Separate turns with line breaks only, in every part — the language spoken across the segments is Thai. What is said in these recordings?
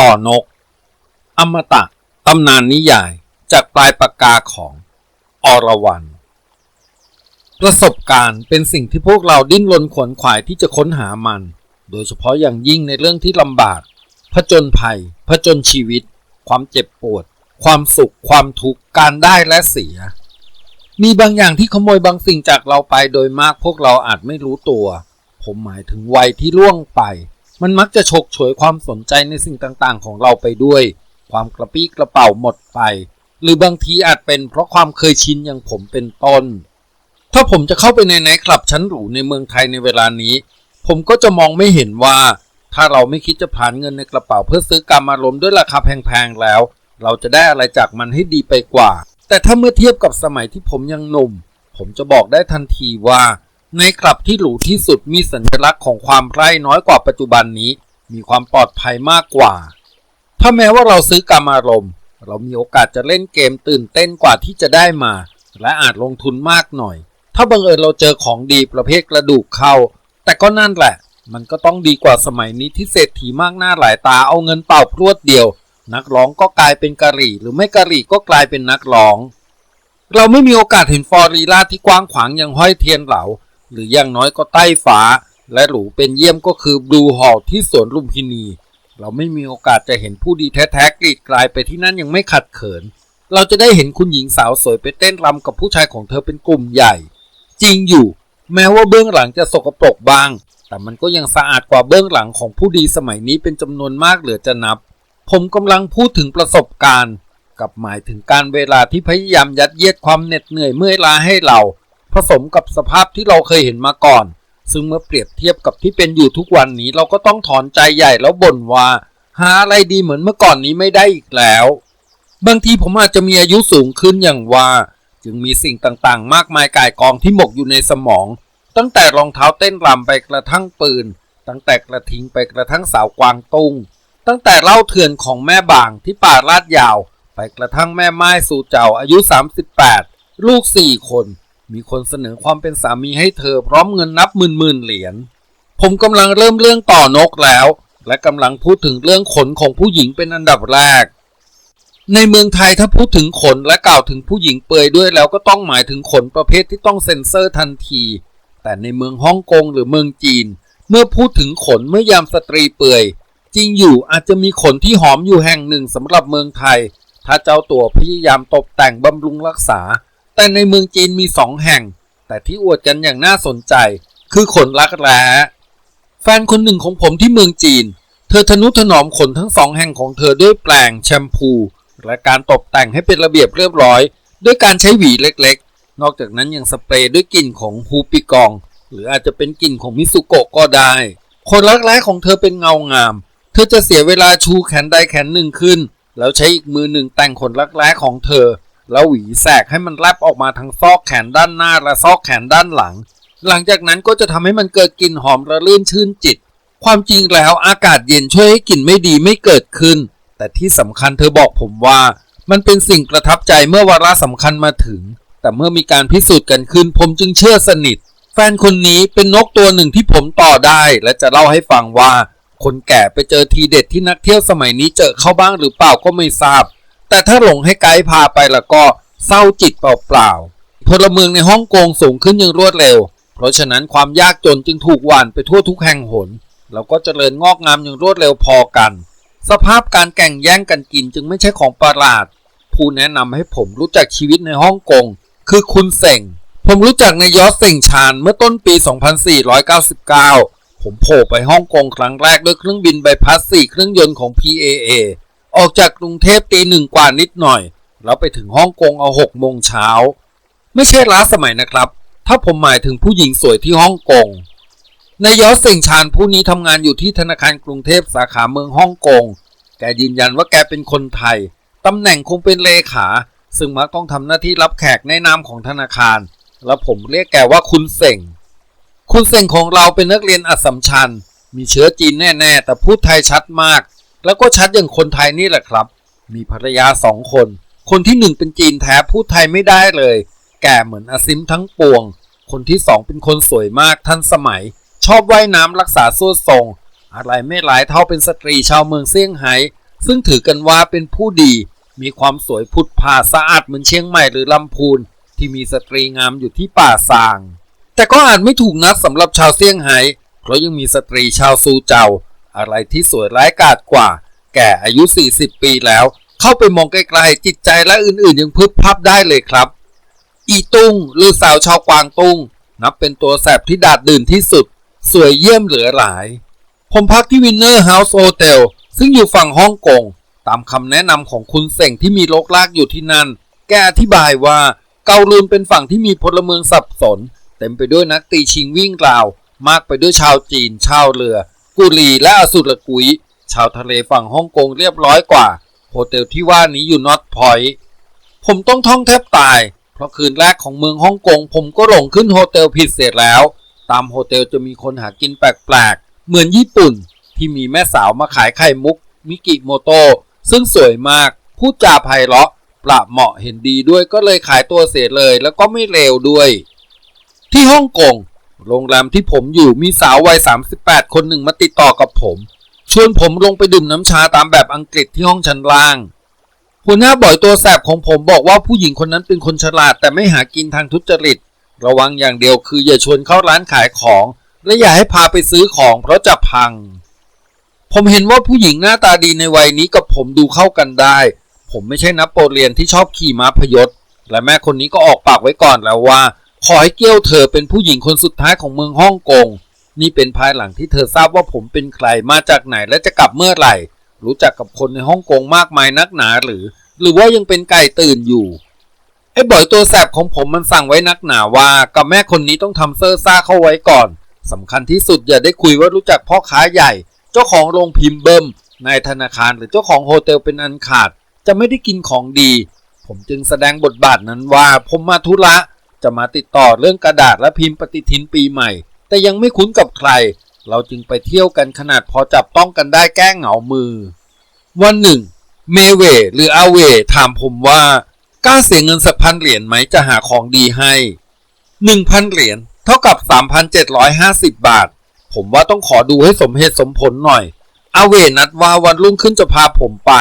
ต่อนก อมตะตำนานนิยายจากปลายปากกาของอรวรันประสบการณ์เป็นสิ่งที่พวกเราดิ้นรนขวนขวายที่จะค้นหามัน โดยเฉพาะอย่างยิ่งในเรื่องที่ลำบากผจญภัยผจญชีวิต ความเจ็บปวด ความสุข ความทุกข์การได้และเสีย มีบางอย่างที่ขโมยบางสิ่งจากเราไปโดยมากพวกเราอาจไม่รู้ตัว ผมหมายถึงวัยที่ล่วงไป มันมักจะฉกฉวยความสนใจในสิ่งต่างๆ ของเราไปด้วย ความกระปี้กระเป๋าหมดไป หรือบางทีอาจเป็นเพราะความเคยชินอย่างผมเป็นต้น ถ้าผมจะเข้าไปในไนท์คลับชั้นหรูในเมืองไทยในเวลานี้ ผมก็จะมองไม่เห็นว่า ถ้าเราไม่คิดจะผ่านเงินในกระเป๋าเพื่อซื้อการอารมด้วยราคาแพงๆแล้ว เราจะได้อะไรจากมันให้ดีไปกว่า แต่ถ้าเมื่อเทียบกับสมัยที่ผมยังหนุ่ม ผมจะบอกได้ทันทีว่า ในคลับที่หรูที่สุดมีสัญลักษณ์ของความไพร่น้อยกว่าปัจจุบันนี้ มีความปลอดภัยมากกว่า ถ้าแม้ว่าเราซื้อกรรมอารมณ์ เรามีโอกาสจะเล่นเกมตื่นเต้นกว่าที่จะได้มา และอาจลงทุนมากหน่อย ถ้าบังเอิญเราเจอของดีประเภทกระดูกเข้า แต่ก็นั่นแหละ มันก็ต้องดีกว่าสมัยนี้ที่เศรษฐีมากหน้าหลายตาเอาเงินเป่าพรวดเดียว นักร้องก็กลายเป็นกะหรี่ หรือไม่กะหรี่ก็กลายเป็นนักร้อง เราไม่มีโอกาสเห็นฟอรีลาที่กว้างขวางอย่างห้อยเทียนเหลา หรืออย่างน้อยก็ใต้ฟ้าและหรูเป็นเยี่ยมก็คือบลูฮอลที่สวนลุมพินี เราไม่มีโอกาสจะเห็นผู้ดีแท้ๆกรีดกลายไปที่นั่นยังไม่ขัดเขิน เราจะได้เห็นคุณหญิงสาวสวยไปเต้นรำกับผู้ชายของเธอเป็นกลุ่มใหญ่ จริงอยู่ แม้ว่าเบื้องหลังจะสกปรกบ้าง แต่มันก็ยังสะอาดกว่าเบื้องหลังของผู้ดีสมัยนี้เป็นจำนวนมากเหลือจะนับ ผมกำลังพูดถึงประสบการณ์ กับหมายถึงการเวลาที่พยายามยัดเยียดความเหน็ดเหนื่อยเมื่อยล้าให้เรา ผสมกับสภาพที่เราเคยเห็นมาก่อน ซึ่งเมื่อเปรียบเทียบกับที่เป็นอยู่ทุกวันนี้เราก็ต้องถอนใจใหญ่แล้วบ่นว่า หาอะไรดีเหมือนเมื่อก่อนนี้ไม่ได้อีกแล้ว บางทีผมอาจจะมีอายุสูงขึ้นอย่างว่า จึงมีสิ่งต่างๆ มากมายกายกองที่หมกอยู่ในสมอง ตั้งแต่รองเท้าเต้นรำไปกระทั่งปืน ตั้งแต่กระทิงไปกระทั่งสาวกวางตุ้งตั้งแต่เล่าเถื่อนของแม่บางที่ป่าลาดยาว ไปกระทั่งแม่ไม้สู่เจ้าอายุ 38 ลูกสี่คน มีคนเสนอความเป็นสามีให้เธอพร้อมเงินนับหมื่นหมื่นเหรียญ ผมกำลังเริ่มเรื่องต่อนกแล้ว และกำลังพูดถึงเรื่องขนของผู้หญิงเป็นอันดับแรก ในเมืองไทยถ้าพูดถึงขนและกล่าวถึงผู้หญิงเปลือยด้วยแล้วก็ต้องหมายถึงขนประเภทที่ต้องเซ็นเซอร์ทันที แต่ในเมืองฮ่องกงหรือเมืองจีน เมื่อพูดถึงขนเมื่อยามสตรีเปลือยจริงอยู่อาจจะมีขนที่หอมอยู่แห่งหนึ่งสำหรับเมืองไทย ถ้าเจ้าตัวพยายามตกแต่งบำรุงรักษา แต่ในเมืองจีนมีสองแห่ง แต่ที่อวดกันอย่างน่าสนใจ คือขนรักแร้แฟนคนหนึ่งของผมที่เมืองจีน เธอทนุถนอมขนทั้งสองแห่งของเธอด้วยแปลงแชมพู และการตกแต่งให้เป็นระเบียบเรียบร้อย ด้วยการใช้หวีเล็กๆ นอกจากนั้นยังสเปรย์ด้วยกลิ่นของฮูปิกอง หรืออาจจะเป็นกลิ่นของมิสุโกะก็ได้คนรักแร้ของเธอเป็นเงางาม เธอจะเสียเวลาชูแขนใดแขนหนึ่งขึ้น แล้วใช้อีกมือหนึ่งแต่งขนรักแร้ของเธอ แล้วหวีแสกให้มันแลบออกมาทั้งซอกแขนด้านหน้าและซอกแขนด้านหลัง หลังจากนั้นก็จะทำให้มันเกิดกลิ่นหอมระลื่นชื่นจิต ความจริงแล้วอากาศเย็นช่วยให้กลิ่นไม่ดีไม่เกิดขึ้น แต่ที่สำคัญเธอบอกผมว่า มันเป็นสิ่งประทับใจเมื่อวาระสำคัญมาถึง แต่เมื่อมีการพิสูจน์กันขึ้น ผมจึงเชื่อสนิท แฟนคนนี้เป็นนกตัวหนึ่งที่ผมต่อได้ และจะเล่าให้ฟังว่า คนแก่ไปเจอทีเด็ดที่นักเที่ยวสมัยนี้เจอเข้าบ้างหรือเปล่าก็ไม่ทราบ แต่ถ้าหลงให้ไกด์พาไปแล้วก็เศร้าจิตเปล่าๆพลเมืองในฮ่องกงสูงขึ้นอย่างรวดเร็ว เพราะฉะนั้นความยากจนจึงถูกหว่านไปทั่วทุกแห่งหน แล้วก็เจริญงอกงามอย่างรวดเร็วพอกัน สภาพการแข่งแย่งกันกินจึงไม่ใช่ของประหลาด ผู้แนะนำให้ผมรู้จักชีวิตในฮ่องกงคือคุณเส่ง ผมรู้จักในายอสเส่งชานเมื่อต้นปี 2499 ผมโผล่ไปฮ่องกงครั้งแรกด้วยเครื่องบินใบพัดสี่เครื่องยนต์ของ PAA ออกจากกรุงเทพตีหนึ่งกว่านิดหน่อย แล้วไปถึงฮ่องกงเอาหกโมงเช้า ไม่ใช่ล้าสมัยนะครับ ถ้าผมหมายถึงผู้หญิงสวยที่ฮ่องกงนายยอสเสิงชานผู้นี้ทำงานอยู่ที่ธนาคารกรุงเทพสาขาเมืองฮ่องกง แกยืนยันว่าแกเป็นคนไทย ตำแหน่งคงเป็นเลขา ซึ่งมักต้องทำหน้าที่รับแขกในนามของธนาคาร แล้วผมเรียกแกว่าคุณเส่ง คุณเส่งของเราเป็นนักเรียนอัสสัมชัญ มีเชื้อจีนแน่ ๆ แต่พูดไทยชัดมาก แล้วก็ชัดอย่างคนไทยนี่แหละครับ มีภรรยาสองคน คนที่หนึ่งเป็นจีนแท้พูดไทยไม่ได้เลย แก่เหมือนอาซิมทั้งปวง คนที่สองเป็นคนสวยมากทันสมัย ชอบว่ายน้ำรักษาส่วนทรง อะไรไม่หลายเท่าเป็นสตรีชาวเมืองเซี่ยงไฮ้ซึ่งถือกันว่าเป็นผู้ดี มีความสวยผุดผ่าสะอาดเหมือนเชียงใหม่หรือลำพูน ที่มีสตรีงามอยู่ที่ป่าซาง แต่ก็อาจไม่ถูกนัดสำหรับชาวเซี่ยงไฮ้เพราะยังมีสตรีชาวซูเจา อะไรที่สวยร้ายกาจกว่า แก่อายุ 40 ปีแล้ว เข้าไปมองไกลๆ จิตใจและอื่นๆ ยังพึบพับได้เลยครับ อีตุงหรือสาวชาวกวางตุงนับเป็นตัวแสบที่ดาดดื่นที่สุด สวยเยี่ยมเหลือหลาย ผมพักที่วินเนอร์เฮาส์โฮเทลซึ่งอยู่ฝั่งฮ่องกง ตามคำแนะนำของคุณเส่งที่มีโลกลากอยู่ที่นั่น แกอธิบายว่าเกาลูนเป็นฝั่งที่มีพลเมืองสับสน เต็มไปด้วยนักตีชิงวิ่งราว มากไปด้วยชาวจีน ชาวเรือ กุลีและอสุรกุย ชาวทะเลฝั่งฮ่องกงเรียบร้อยกว่า โฮเทลที่ว่านี้อยู่นอตพอยต์ผมต้องท่องแทบตาย เพราะคืนแรกของเมืองฮ่องกง ผมก็หลงขึ้นโฮเทลผิดเสร็จแล้ว ตามโฮเทลจะมีคนหากินแปลกๆ เหมือนญี่ปุ่น ที่มีแม่สาวมาขายไข่มุก มิกิโมโตซึ่งสวยมากพูดจาไพเราะประเหมาะเห็นดีด้วยก็เลยขายตัวเสียเลย แล้วก็ไม่เลวด้วย ที่ฮ่องกง โรงแรมที่ผมอยู่มีสาววัย 38 คนหนึ่งมาติดต่อกับผม ชวนผมลงไปดื่มน้ำชาตามแบบอังกฤษที่ห้องชั้นล่าง หัวหน้าบ่อยตัวแสบของผมบอกว่าผู้หญิงคนนั้นเป็นคนฉลาดแต่ไม่หากินทางทุจริต ระวังอย่างเดียวคืออย่าชวนเข้าร้านขายของ และอย่าให้พาไปซื้อของเพราะจะพัง ผมเห็นว่าผู้หญิงหน้าตาดีในวัยนี้กับผมดูเข้ากันได้ ผมไม่ใช่นักโปเลียนที่ชอบขี่ม้าพยศ และแม่คนนี้ก็ออกปากไว้ก่อนแล้วว่า ขอให้เกี้ยวเธอเป็นผู้หญิงคนสุดท้ายของเมืองฮ่องกง นี่เป็นภายหลังที่เธอทราบว่าผมเป็นใครมาจากไหนและจะกลับเมื่อไหร่ รู้จักกับคนในฮ่องกงมากมายนักหนาหรือ หรือว่ายังเป็นไก่ตื่นอยู่ ไอ้บ่อยตัวแสบของผมมันสั่งไว้นักหนาว่า กับแม่คนนี้ต้องทำเซอร์ซ่าเข้าไว้ก่อนสำคัญที่สุดอย่าได้คุยว่ารู้จักพ่อค้าใหญ่ เจ้าของโรงพิมพ์เบิ้มนายธนาคารหรือเจ้าของโฮเทลเป็นอันขาด จะไม่ได้กินของดี ผมจึงแสดงบทบาทนั้นว่า ผมมาธุระ จะมาติดต่อเรื่องกระดาษและพิมพ์ปฏิทินปีใหม่ แต่ยังไม่คุ้นกับใคร เราจึงไปเที่ยวกันขนาดพอจับต้องกันได้แก้เหงามือ วันหนึ่ง เมเวหรืออาเวถามผมว่ากล้าเสียเงินสักพันเหรียญไหมจะหาของดีให้หนึ่งพันเหรียญเท่ากับสามพันเจ็ดร้อยห้าสิบบาท ผมว่าต้องขอดูให้สมเหตุสมผลหน่อย อาเวนัดว่าวันรุ่งขึ้นจะพาผมไป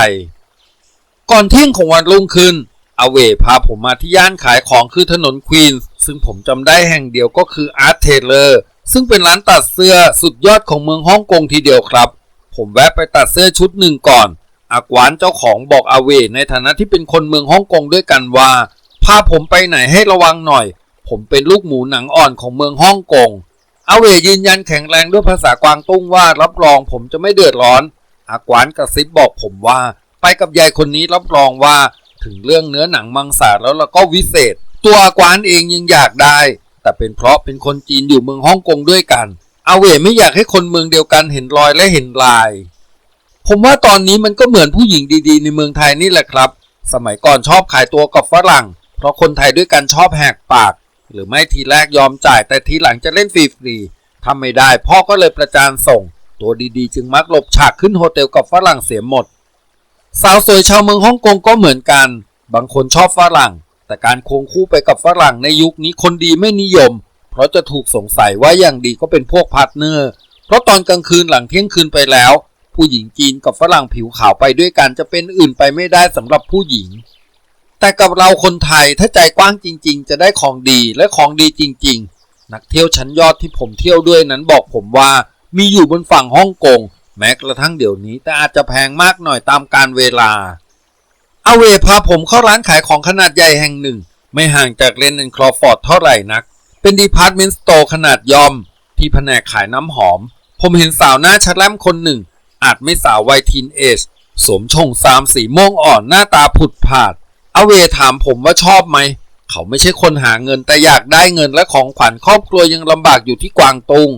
ก่อนเที่ยงของวันรุ่งขึ้น อาเวพาผมมาที่ย่านขายของคือถนนควีนส์ซึ่งผมจำได้แห่งเดียวก็คืออาร์ตเทเลอร์ซึ่งเป็นร้านตัดเสื้อสุดยอดของเมืองฮ่องกงทีเดียวครับ ผมแวะไปตัดเสื้อชุดหนึ่งก่อน อากวานเจ้าของบอกอาเวในฐานะที่เป็นคนเมืองฮ่องกงด้วยกันว่าพาผมไปไหนให้ระวังหน่อย ผมเป็นลูกหมูหนังอ่อนของเมืองฮ่องกงอาเวยืนยันแข็งแรงด้วยภาษากวางตุ้งว่ารับรองผมจะไม่เดือดร้อน อากวานกระซิบบอกผมว่า ไปกับยายคนนี้รับรองว่า ถึงเรื่องเนื้อหนังมังสาแล้วแล้วก็วิเศษ ตัวอากวานเองยังอยากได้ แต่เป็นเพราะเป็นคนจีนอยู่เมืองฮ่องกงด้วยกัน อาเวไม่อยากให้คนเมืองเดียวกันเห็นรอยและเห็นลาย ผมว่าตอนนี้มันก็เหมือนผู้หญิงดีๆ ในเมืองไทยนี่แหละครับ สมัยก่อนชอบขายตัวกับฝรั่ง เพราะคนไทยด้วยกันชอบแหกปาก หรือไม่ทีแรกยอมจ่ายแต่ทีหลังจะเล่นฟรีๆทำไม่ได้พ่อก็เลยประจานส่ง ตัวดีๆ จึงมักหลบฉากขึ้นโฮเทลกับฝรั่งเสียหมด สาวสวยชาวเมืองฮ่องกงก็เหมือนกัน บางคนชอบฝรั่ง แต่การควงคู่ไปกับฝรั่งในยุคนี้คนดีไม่นิยม เพราะจะถูกสงสัยว่าอย่างดีก็เป็นพวกพาร์ทเนอร์ เพราะตอนกลางคืนหลังเที่ยงคืนไปแล้ว ผู้หญิงจีนกับฝรั่งผิวขาวไปด้วยกันจะเป็นอื่นไปไม่ได้สำหรับผู้หญิง แต่กับเราคนไทยถ้าใจกว้างจริง ๆ จะได้ของดีและของดีจริง ๆ นักเที่ยวชั้นยอดที่ผมเที่ยวด้วยนั้นบอกผมว่ามีอยู่บนฝั่งฮ่องกง แม้กระทั่งเดี๋ยวนี้แต่อาจจะแพงมากหน่อยตามการเวลาอาเวพาผมเข้าร้านขายของขนาดใหญ่แห่งหนึ่ง ไม่ห่างจากเลนแอนคลอฟอร์ดเท่าไหร่นัก เป็นดีพาร์ตเมนต์สโตร์ขนาดย่อม ที่แผนกขายน้ำหอม ผมเห็นสาวหน้าชัดแลมคนหนึ่ง อาจไม่สาววัยทีนเอจสวมชงสามสีม่วงอ่อนหน้าตาผุดผาดอาเวถามผมว่าชอบไหม เขาไม่ใช่คนหาเงินแต่อยากได้เงินและของขวัญครอบครัวยังลำบากอยู่ที่กวางตุง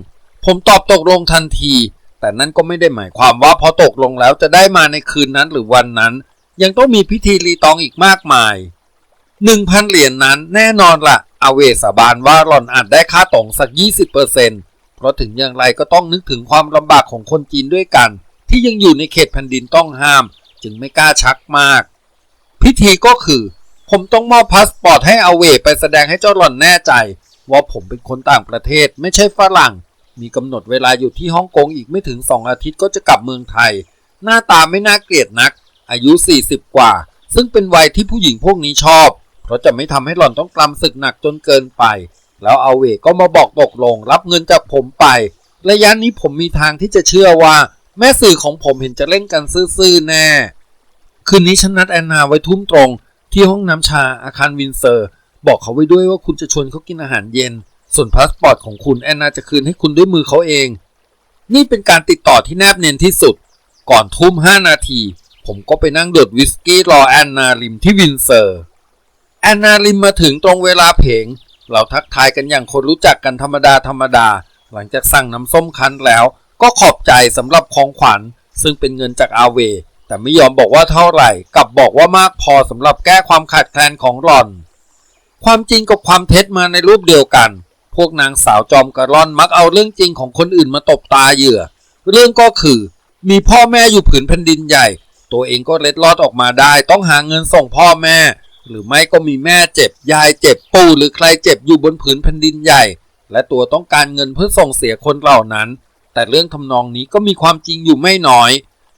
ผมตอบตกลงทันที แต่นั่นก็ไม่ได้หมายความว่าพอตกลงแล้วจะได้มาในคืนนั้นหรือวันนั้น ยังต้องมีพิธีรีตองอีกมากมายหนึ่งพันเหรียญนนั้นแน่นอนละ่ะอาเวสาบานว่าหล่อนอาจได้ค่าตองสักยี่สิบเปอร์เซ็นเพราะถึงอย่างไรก็ต้องนึกถึงความลำบากของคนจีนด้วยกัน ที่ยังอยู่ในเขตแผ่นดินต้องห้าม จึงไม่กล้าชักมาก พิธีก็คือ ผมต้องมอบพาสปอร์ตให้อาเวไปแสดงให้เจ้าหล่อนแน่ใจ ว่าผมเป็นคนต่างประเทศไม่ใช่ฝรั่ง มีกำหนดเวลาอยู่ที่ฮ่องกงอีกไม่ถึงสองอาทิตย์ก็จะกลับเมืองไทย หน้าตาไม่น่าเกลียดนัก อายุ 40 กว่า ซึ่งเป็นวัยที่ผู้หญิงพวกนี้ชอบ เพราะจะไม่ทำให้หล่อนต้องกลำศึกหนักจนเกินไป แล้วเอาเวก็มาบอกตกลง รับเงินจากผมไประยะนี้ผมมีทางที่จะเชื่อว่า แม่สื่อของผมเห็นจะเล่นกันซื่อๆแน่ คืนนี้ฉันนัดแอนนาไว้ทุ่มตรง ที่ห้องน้ำชาอาคารวินเซอร์ บอกเขาไว้ด้วยว่าคุณจะชวนเขากินอาหารเย็น ส่วนพาสปอร์ตของคุณแอนนาจะคืนให้คุณด้วยมือเขาเอง นี่เป็นการติดต่อที่แนบเนียนที่สุด ก่อนทุ่มห้านาที ผมก็ไปนั่งดดวิสกี้รอแอนนาริมที่วินเซอร์แอนนาริมมาถึงตรงเวลาเพงเราทักทายกันอย่างคนรู้จักกันธรรมดาธรรมดา หลังจากสั่งน้ำส้มคั้นแล้ว ก็ขอบใจสำหรับของขวัญ ซึ่งเป็นเงินจากอาเว แต่ไม่ยอมบอกว่าเท่าไหร่กลับบอกว่ามากพอสำหรับแก้ความขาดแคลนของหล่อน ความจริงกับความเท็จมาในรูปเดียวกัน พวกนางสาวจอมกระร่อนมักเอาเรื่องจริงของคนอื่นมาตบตาเหยื่อ เรื่องก็คือ มีพ่อแม่อยู่ผืนแผ่นดินใหญ่ ตัวเองก็เล็ดลอดออกมาได้ ต้องหาเงินส่งพ่อแม่ หรือไม่ก็มีแม่เจ็บยายเจ็บปู่หรือใครเจ็บอยู่บนผืนแผ่นดินใหญ่ และตัวต้องการเงินเพื่อส่งเสียคนเหล่านั้น แต่เรื่องทำนองนี้ก็มีความจริงอยู่ไม่น้อย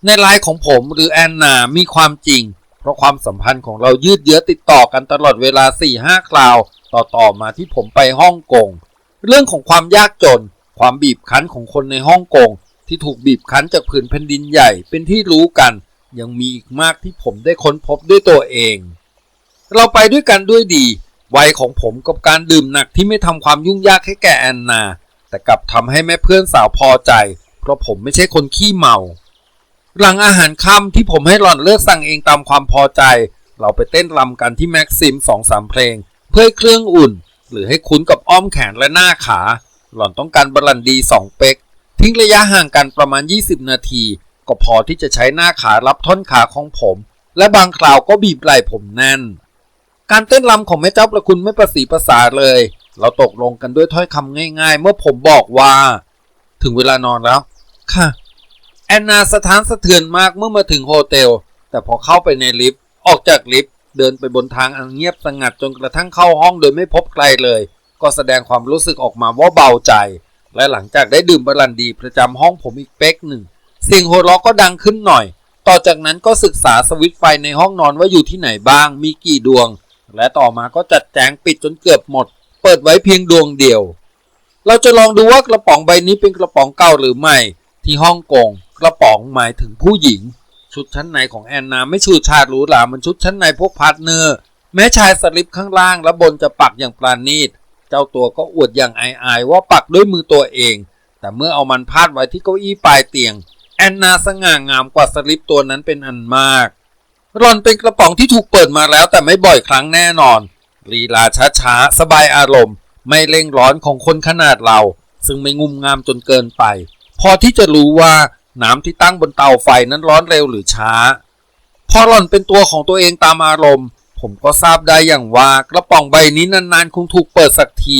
ในไลน์ของผมหรือแอนนามีความจริง เพราะความสัมพันธ์ของเรายืดเยื้อติดต่อกันตลอดเวลา4ี่ห้าคราว ต่อต่อมาที่ผมไปฮ่องกงเรื่องของความยากจน ความบีบคั้นของคนในฮ่องกงที่ถูกบีบคั้นจากผืนแผ่นดินใหญ่เป็นที่รู้กัน ยังมีอีกมากที่ผมได้ค้นพบด้วยตัวเอง เราไปด้วยกันด้วยดี วัยของผมกับการดื่มหนักที่ไม่ทำความยุ่งยากให้แก่แอนนา แต่กลับทำให้แม่เพื่อนสาวพอใจ เพราะผมไม่ใช่คนขี้เมา หลังอาหารค่ำที่ผมให้หล่อนเลือกสั่งเองตามความพอใจ เราไปเต้นรำกันที่แม็กซิมสองสามเพลง เพื่อให้เครื่องอุ่น หรือให้คุ้นกับอ้อมแขนและหน้าขา หล่อนต้องการบรันดีสองเป๊ก ทิ้งระยะห่างกันประมาณ 20 นาที ก็พอที่จะใช้หน้าขารับท่อนขาของผม และบางคราวก็บีบไหล่ผมแน่น การเต้นรำของแม่เจ้าประคุณไม่ประสีประสาเลย เราตกลงกันด้วยถ้อยคำง่าย ๆ เมื่อผมบอกว่า ถึงเวลานอนแล้ว ค่ะ แอนนาสะท้านสะเทือนมากเมื่อมาถึงโฮเทลแต่พอเข้าไปในลิฟต์ออกจากลิฟต์ เดินไปบนทางอันเงียบสงัดจนกระทั่งเข้าห้องโดยไม่พบใครเลย ก็แสดงความรู้สึกออกมาว่าเบาใจ และหลังจากได้ดื่มบรันดีประจำห้องผมอีกเป๊กหนึ่งเสียงโหเราะก็ดังขึ้นหน่อย ต่อจากนั้นก็ศึกษาสวิตช์ไฟในห้องนอนว่าอยู่ที่ไหนบ้าง มีกี่ดวง และต่อมาก็จัดแจงปิดจนเกือบหมด เปิดไว้เพียงดวงเดียว เราจะลองดูว่ากระป๋องใบนี้เป็นกระป๋องเก่าหรือไม่ ที่ฮ่องกงกระป๋องหมายถึงผู้หญิง ชุดชั้นในของแอนนาไม่ชูชาดหรูหรามันชุดชั้นในพวกพาร์ทเนอร์ แม้ชายสลิปข้างล่างและบนจะปักอย่างปราณีต เจ้าตัวก็อวดอย่างอายๆว่าปักด้วยมือตัวเอง แต่เมื่อเอามันพาดไว้ที่เก้าอี้ปลายเตียง แอนนาสง่างามกว่าสลิปตัวนั้นเป็นอันมากรอนเป็นกระป๋องที่ถูกเปิดมาแล้วแต่ไม่บ่อยครั้งแน่นอนลีลาช้าๆสบายอารมณ์ ไม่เร่งร้อนของคนขนาดเรา ซึ่งไม่งุมงามจนเกินไป พอที่จะรู้ว่า น้ำที่ตั้งบนเตาไฟนั้นร้อนเร็วหรือช้า พอหล่อนเป็นตัวของตัวเองตามอารมณ์ ผมก็ทราบได้อย่างว่ากระป๋องใบนี้นานๆคงถูกเปิดสักที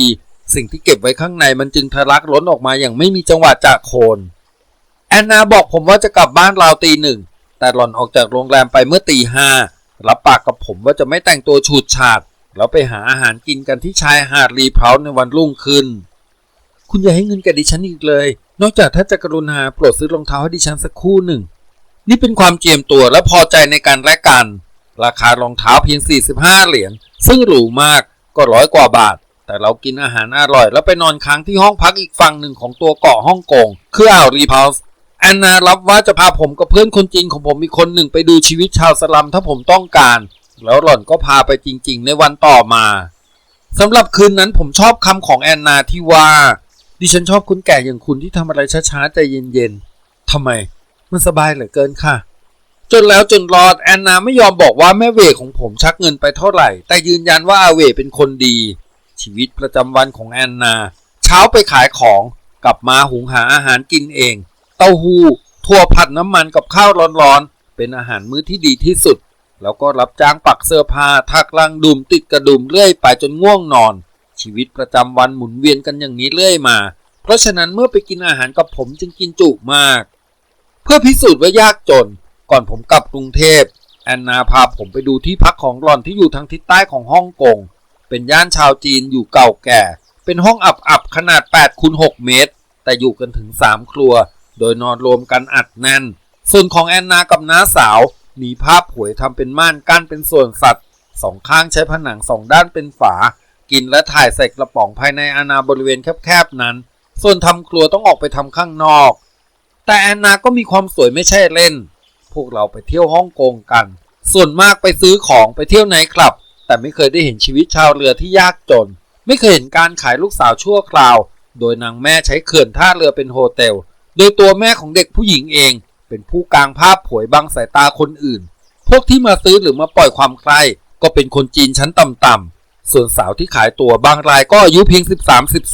สิ่งที่เก็บไว้ข้างในมันจึงทะลักล้นออกมาอย่างไม่มีจังหวะจากโคน แอนนาบอกผมว่าจะกลับบ้านราวตีหนึ่ง แต่หล่อนออกจากโรงแรมไปเมื่อตีห้ารับปากกับผมว่าจะไม่แต่งตัวฉูดฉาดแล้วไปหาอาหารกินกันที่ชายหาดรีเพลาในวันรุ่งขึ้น คุณอย่าให้เงินแกดิฉันอีกเลย นอกจากถ้าจะกรุณาโปรดซื้อรองเท้าให้ดิฉันสักคู่หนึ่ง นี่เป็นความเจียมตัวและพอใจในการแลกกัน ราคารองเท้าเพียง 45 เหรียญ ซึ่งหรูมากก็ร้อยกว่าบาท แต่เรากินอาหารอร่อย แล้วไปนอนค้างที่ห้องพักอีกฝั่งหนึ่งของตัวเกาะฮ่องกง คืออ่าวรีพาวส์แอนนารับว่าจะพาผมกับเพื่อนคนจีนของผมอีกคนหนึ่งไปดูชีวิตชาวสลัมถ้าผมต้องการ แล้วหล่อนก็พาไปจริง ๆ ในวันต่อมาสำหรับคืนนั้นผมชอบคำของแอนนาที่ว่า ดิฉันชอบคุณแก่อย่างคุณที่ทำอะไรช้าๆใจเย็นๆทำไม มันสบายเหลือเกินค่ะ จนแล้วจนรอดแอนนาไม่ยอมบอกว่าแม่เวของผมชักเงินไปเท่าไหร่ แต่ยืนยันว่าอาเวเป็นคนดี ชีวิตประจำวันของแอนนา เช้าไปขายของกลับมาหุงหาอาหารกินเอง เต้าหู้ถั่วผัดน้ำมันกับข้าวร้อนๆ เป็นอาหารมื้อที่ดีที่สุด แล้วก็รับจ้างปักเสื้อผ้าทักลังดุมติดกระดุมเรื่อยไปจนง่วงนอน ชีวิตประจำวันหมุนเวียนกันอย่างนี้เรื่อยมา เพราะฉะนั้นเมื่อไปกินอาหารกับผมจึงกินจุมาก เพื่อพิสูจน์ว่ายากจน ก่อนผมกลับกรุงเทพแอนนาพาผมไปดูที่พักของหล่อนที่อยู่ทางทิศใต้ของฮ่องกง เป็นย่านชาวจีนอยู่เก่าแก่ เป็นห้องอับๆขนาด8คูณ6เมตร แต่อยู่กันถึง 3 ครัว โดยนอนรวมกันอัดแน่น ส่วนของแอนนากับน้าสาว มีภาพหวยทำเป็นม่านกั้นเป็นส่วนสัตว์สองข้างใช้ผนังสองด้านเป็นฝา กินและถ่ายใส่กระป๋องภายในอาณาบริเวณแคบๆนั้น ส่วนทำครัวต้องออกไปทำข้างนอก แต่แอนนาก็มีความสวยไม่ใช่เล่น พวกเราไปเที่ยวฮ่องกงกัน ส่วนมากไปซื้อของไปเที่ยวไหนคลับ แต่ไม่เคยได้เห็นชีวิตชาวเรือที่ยากจน ไม่เคยเห็นการขายลูกสาวชั่วคราว โดยนางแม่ใช้เขื่อนท่าเรือเป็นโฮเทล โดยตัวแม่ของเด็กผู้หญิงเอง เป็นผู้กลางภาพผวยบังสายตาคนอื่น พวกที่มาซื้อหรือมาปล่อยความใคร่ก็เป็นคนจีนชั้นต่ำๆ ส่วนสาวที่ขายตัวบางรายก็อายุเพียง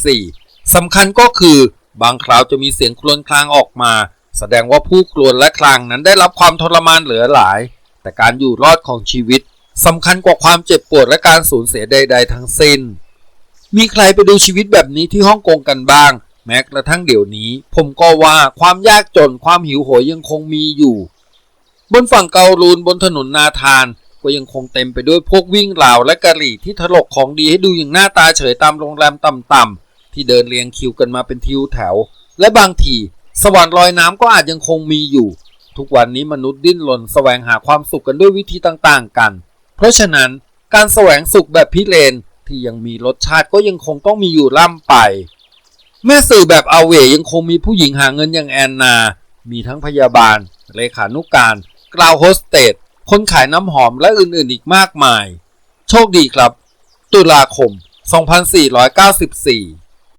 13-14สำคัญก็คือบางคราวจะมีเสียงครวญครางออกมา แสดงว่าผู้ครวญและครางนั้นได้รับความทรมานเหลือหลาย แต่การอยู่รอดของชีวิตสำคัญกว่าความเจ็บปวดและการสูญเสียใด ๆ ทั้งสิ้น มีใครไปดูชีวิตแบบนี้ที่ฮ่องกงกันบ้าง แม้กระทั่งเดี๋ยวนี้ ผมก็ว่าความยากจนความหิวโหยยังคงมีอยู่ บนฝั่งเกาลูนบนถนนนาทาน ก็ยังคงเต็มไปด้วยพวกวิ่งราวและกะหรี่ที่ถลกของดีให้ดูอย่างหน้าตาเฉยตามโรงแรมต่ำๆที่เดินเรียงคิวกันมาเป็นทิวแถว และบางทีสวรรค์ลอยน้ำก็อาจยังคงมีอยู่ ทุกวันนี้มนุษย์ดิ้นรนแสวงหาความสุขกันด้วยวิธีต่างๆกัน เพราะฉะนั้นการแสวงสุขแบบพิเรนที่ยังมีรสชาติก็ยังคงต้องมีอยู่ล่ำไป แม่สื่อแบบอาเวยังคงมีผู้หญิงหาเงินอย่างแอนนา มีทั้งพยาบาล เลขานุการ กล่าวโฮสเตส คนขายน้ำหอมและอื่นๆอีกมากมาย โชคดีครับ ตุลาคม 2494